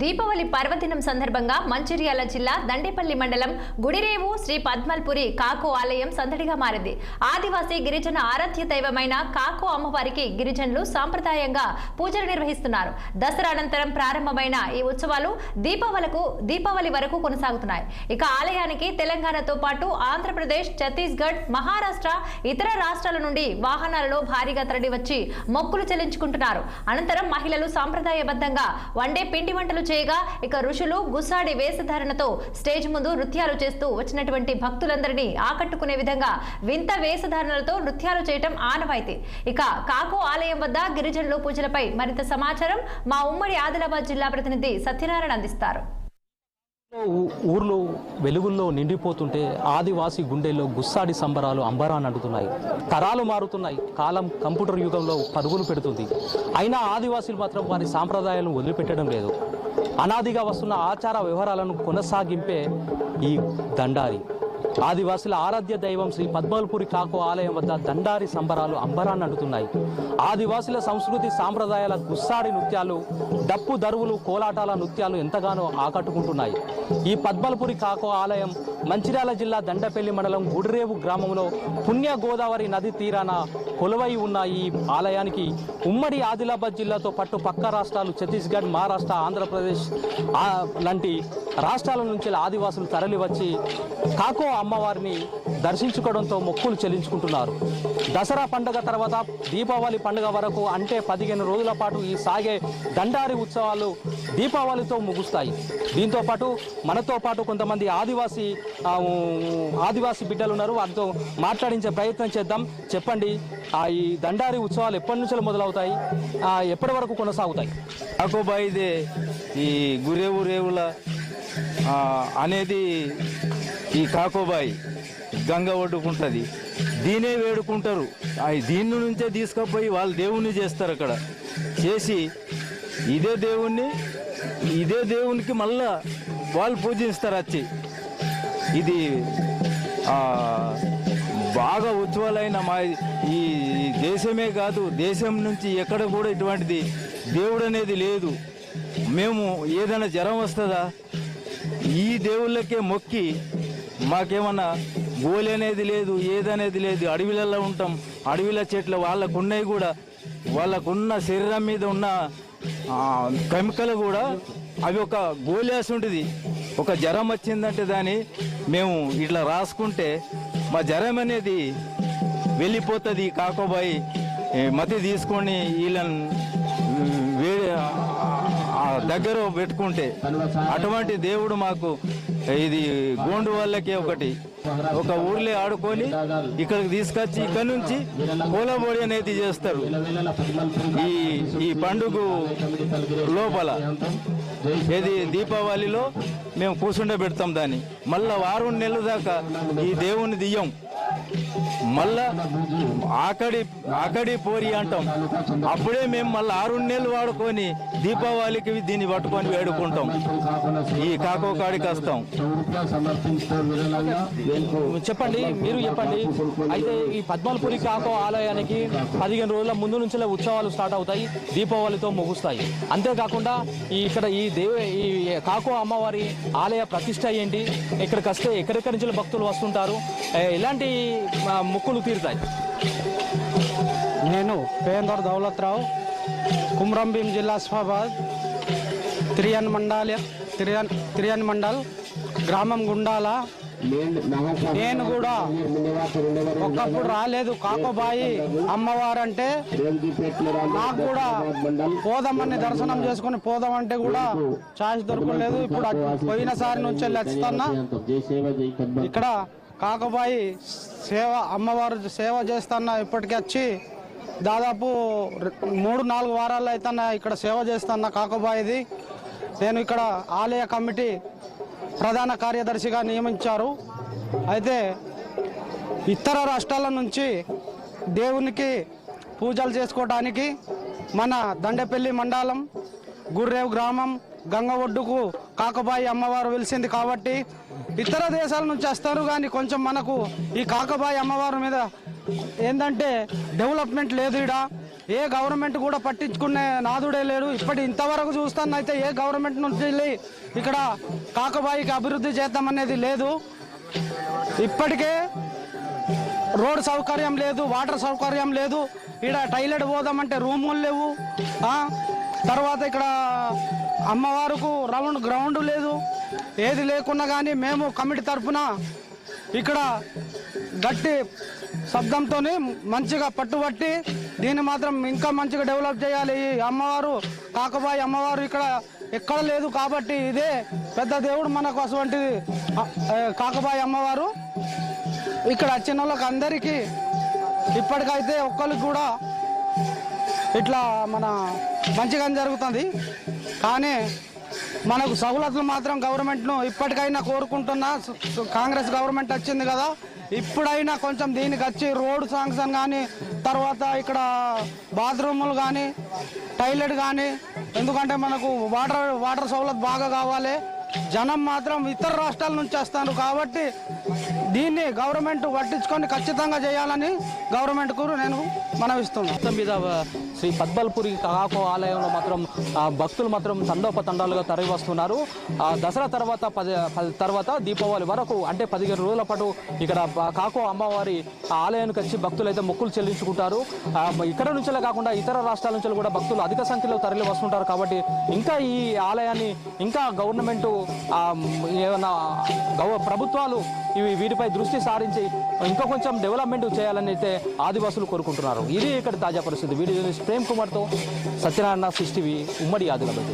దీపావళి పర్వదినం సందర్భంగా మంచిర్యాల జిల్లా దండేపల్లి మండలం గుడిరేవు శ్రీ పద్మల్పురి కాకు ఆలయం సందడిగా మారింది. ఆదివాసీ గిరిజన ఆరాధ్య దైవమైన కాకు అమ్మవారికి గిరిజనులు సాంప్రదాయంగా పూజలు నిర్వహిస్తున్నారు. దసరా అనంతరం ప్రారంభమైన ఈ ఉత్సవాలు దీపావళికు దీపావళి వరకు కొనసాగుతున్నాయి. ఇక ఆలయానికి తెలంగాణతో పాటు ఆంధ్రప్రదేశ్ ఛత్తీస్గఢ్ మహారాష్ట్ర ఇతర రాష్ట్రాల నుండి వాహనాలలో భారీగా తరలివచ్చి మొక్కులు చెల్లించుకుంటున్నారు. అనంతరం మహిళలు సాంప్రదాయబద్ధంగా వండే పిండి వంటలు చేయగా ఇక ఋషులు గుస్సాడి వేషధారణతో స్టేజ్ ముందు నృత్యాలు చేస్తూ వచ్చినటువంటి భక్తులందరినీ ఆకట్టుకునే విధంగా వింత వేషధారణలతో నృత్యాలు చేయటం ఆనవాయితీ. ఇక కాకో ఆలయం వద్ద గిరిజనులు పూజలపై మరింత సమాచారం మా ఉమ్మడి ఆదిలాబాద్ జిల్లా ప్రతినిధి సత్యనారాయణ అందిస్తారు. ఊర్లో వెలుగుల్లో నిండిపోతుంటే ఆదివాసి గుండెల్లో గుస్సాడి సంబరాలు అంబరాన్ని అంటున్నాయి తరాలు మారుతున్నాయి. కాలం కంప్యూటర్ యుగంలో పరుగులు పెడుతుంది. అయినా ఆదివాసీలు మాత్రం వారి సాంప్రదాయాలను వదిలిపెట్టడం లేదు. అనాదిగా వస్తున్న ఆచార వ్యవహారాలను కొనసాగింపే ఈ దండారి ఆదివాసుల ఆరాధ్య దైవం శ్రీ పద్మల్పూరి కాకు ఆలయం వద్ద దండారి సంబరాలు అంబరాన్ని అంటుతున్నాయి ఆదివాసుల సంస్కృతి సాంప్రదాయాల గుస్సాడి నృత్యాలు డప్పు దరువులు కోలాటాల నృత్యాలు ఎంతగానో ఆకట్టుకుంటున్నాయి. ఈ పద్మల్పురి కాకు ఆలయం మంచిర్యాల జిల్లా దండపల్లి మండలం గుడిరేవు గ్రామంలో పుణ్య గోదావరి నది తీరాన కొలువై ఉన్న ఈ ఆలయానికి ఉమ్మడి ఆదిలాబాద్ జిల్లాతో పట్టు పక్క రాష్ట్రాలు ఛత్తీస్గఢ్ మహారాష్ట్ర ఆంధ్రప్రదేశ్ లాంటి రాష్ట్రాల నుంచి ఆదివాసులు తరలివచ్చి కాకో కాకో అమ్మవారిని దర్శించుకోవడంతో మొక్కులు చెల్లించుకుంటున్నారు. దసరా పండుగ తర్వాత దీపావళి పండుగ వరకు అంటే పదిహేను రోజుల పాటు ఈ సాగే దండారి ఉత్సవాలు దీపావళితో ముగుస్తాయి. దీంతో పాటు మనతో పాటు కొంతమంది ఆదివాసీ ఆదివాసీ బిడ్డలు ఉన్నారు. వారితో మాట్లాడించే ప్రయత్నం చేద్దాం. చెప్పండి ఆ ఈ దండారి ఉత్సవాలు ఎప్పటి నుంచి మొదలవుతాయి? ఎప్పటి వరకు కొనసాగుతాయి? కాకోబాయిదే ఈ గురేవు రేవుల అనేది ఈ కాకోబాయి గంగ ఒడ్డుకుంటుంది. దీనే వేడుకుంటారు. ఆ దీని నుంచే తీసుకుపోయి వాళ్ళు దేవుణ్ణి చేస్తారు అక్కడ. చేసి ఇదే దేవుణ్ణి ఇదే దేవునికి మళ్ళా వాళ్ళు పూజిస్తారు వచ్చి ఇది బాగా ఉజ్వలైన మా ఈ దేశమే కాదు దేశం నుంచి ఎక్కడ కూడా ఇటువంటిది దేవుడు అనేది లేదు. మేము ఏదైనా జ్వరం వస్తుందా? ఈ దేవుళ్ళకే మొక్కి మాకేమన్నా గోలి అనేది లేదు ఏదనేది లేదు. అడవిలలో ఉంటాం. అడవిల చెట్లు వాళ్ళకు ఉన్నాయి కూడా వాళ్ళకున్న శరీరం మీద ఉన్న కెమికల్ కూడా అవి ఒక గోలేసి ఉంటుంది. ఒక జ్వరం వచ్చిందంటే దాన్ని మేము ఇట్లా రాసుకుంటే మా జ్వరం అనేది వెళ్ళిపోతుంది. కాకోబాయి మతి తీసుకొని వీళ్ళని దగ్గర పెట్టుకుంటే అటువంటి దేవుడు మాకు ఇది గోండు వాళ్ళకి ఒకటి. ఒక ఊర్లే ఆడుకొని ఇక్కడికి తీసుకొచ్చి ఇక్కడ నుంచి పూలబోడి అనేది చేస్తారు. ఈ ఈ పండుగ లోపల ఏది దీపావళిలో మేము కూర్చుండే పెడతాం దాన్ని. మళ్ళా వారం నెలల దాకా ఈ దేవుని దియ్యం మళ్ళా ఆకడి ఆకడి పోరి అంటాం. అప్పుడే మేము మళ్ళీ ఆరు నెలలు వాడుకొని దీపావళికి దీన్ని పట్టుకొని వేడుకుంటాం. ఈ కాకో కాడికి వస్తాం చెప్పండి మీరు చెప్పండి. అయితే ఈ పద్మాలపురి కాకో ఆలయానికి పదిహేను రోజుల ముందు నుంచి ఉత్సవాలు స్టార్ట్ అవుతాయి దీపావళితో ముగుస్తాయి. అంతేకాకుండా ఈ ఇక్కడ ఈ దేవ ఈ కాకో అమ్మవారి ఆలయ ప్రతిష్ట ఏంటి? ఇక్కడికి వస్తే ఎక్కడెక్కడి నుంచి భక్తులు వస్తుంటారు? ఇలాంటి ఎలాంటి మొక్కులు తీరుతాయి. నేను పేందర్ దౌలత్రావు కుమ్రంభీం జిల్లా అస్ఫాబాద్ తిరియన్ మండల్ తిరియన్ తిరియన్ మండల్ గ్రామం గుండాల. నేను కూడా ఒకప్పుడు రాలేదు. కాకబాయి అమ్మవారంటే నాకు కూడా పోదామని దర్శనం చేసుకుని పోదామంటే కూడా ఛాయిస్ దొరకలేదు. ఇప్పుడు పోయినసారి నుంచి వెళ్ళి వస్తున్నా ఇక్కడ కాకబాయి సేవ అమ్మవారు సేవ చేస్తున్న ఇప్పటికి వచ్చి దాదాపు మూడు నాలుగు వారాలు అయితే ఇక్కడ సేవ చేస్తున్న కాకబాయిది నేను ఇక్కడ ఆలయ కమిటీ ప్రధాన కార్యదర్శిగా నియమించారు. అయితే ఇతర రాష్ట్రాల నుంచి దేవునికి పూజలు చేసుకోవడానికి మన దండపల్లి మండలం గుర్రేవ్ గ్రామం గంగ ఒడ్డుకు కాకబాయి అమ్మవారు వెలిసింది కాబట్టి ఇతర దేశాల నుంచి వస్తారు కానీ కొంచెం మనకు ఈ కాకబాయి అమ్మవారి మీద ఏంటంటే డెవలప్మెంట్ లేదు ఈడ. ఏ గవర్నమెంట్ కూడా పట్టించుకునే నాదుడే లేడు. ఇప్పటి ఇంతవరకు చూస్తానైతే ఏ గవర్నమెంట్ నుంచి వెళ్ళి ఇక్కడ కాకబాయికి అభివృద్ధి చేద్దామనేది లేదు. ఇప్పటికే రోడ్ సౌకర్యం లేదు వాటర్ సౌకర్యం లేదు. ఇక్కడ టైలెట్ పోదామంటే రూములు లేవు. తర్వాత ఇక్కడ అమ్మవారుకు రౌండ్ గ్రౌండ్ లేదు. ఏది లేకున్నా కానీ మేము కమిటీ తరఫున ఇక్కడ గట్టి శబ్దంతో మంచిగా పట్టుబట్టి దీన్ని మాత్రం ఇంకా మంచిగా డెవలప్ చేయాలి. ఈ అమ్మవారు కాకబాయి అమ్మవారు ఇక్కడ ఎక్కడ లేదు కాబట్టి ఇదే పెద్ద దేవుడు మనకు అటువంటిది. కాకబాయి అమ్మవారు ఇక్కడ వచ్చిన వాళ్ళకి అందరికీ ఇప్పటికైతే ఒక్కరికి కూడా ఇట్లా మన మంచిగా జరుగుతుంది. కానీ మనకు సౌలతులు మాత్రం గవర్నమెంట్ను ఇప్పటికైనా కోరుకుంటున్నా కాంగ్రెస్ గవర్నమెంట్ వచ్చింది కదా. ఇప్పుడైనా కొంచెం దీనికి వచ్చి రోడ్ శాంక్షన్ కానీ తర్వాత ఇక్కడ బాత్రూములు కానీ టాయిలెట్ కానీ ఎందుకంటే మనకు వాటర్ వాటర్ సౌలత్ బాగా కావాలి. జనం మాత్రం ఇతర రాష్ట్రాల నుంచి వస్తారు కాబట్టి దీన్ని గవర్నమెంట్ పట్టించుకొని ఖచ్చితంగా చేయాలని గవర్నమెంట్కు నేను మనవిస్తున్నాను మొత్తం మీద శ్రీ పద్మల్పురి కాకో ఆలయంలో మాత్రం భక్తులు మాత్రం తండోపతండాలుగా తరలి వస్తున్నారు ఆ, దసరా తర్వాత పది పది తర్వాత దీపావళి వరకు అంటే పదిహేను రోజుల పాటు ఇక్కడ కాకో అమ్మవారి ఆలయానికి వచ్చి భక్తులు అయితే మొక్కులు చెల్లించుకుంటారు. ఇక్కడ నుంచే కాకుండా ఇతర రాష్ట్రాల నుంచి కూడా భక్తులు అధిక సంఖ్యలో తరలి వస్తుంటారు కాబట్టి ఇంకా ఈ ఆలయాన్ని ఇంకా గవర్నమెంట్ ఏమన్నా గౌ ప్రభుత్వాలు ఇవి వీటిపై దృష్టి సారించి ఇంకా కొంచెం డెవలప్మెంట్ చేయాలని అయితే ఆదివాసులు కోరుకుంటున్నారు. ఇది ఇక్కడ తాజా పరిస్థితి. వీడియో ప్రేమ్ కుమార్తో సత్యనారాయణ సిస్టివి ఉమ్మడి ఆదిలాబాద్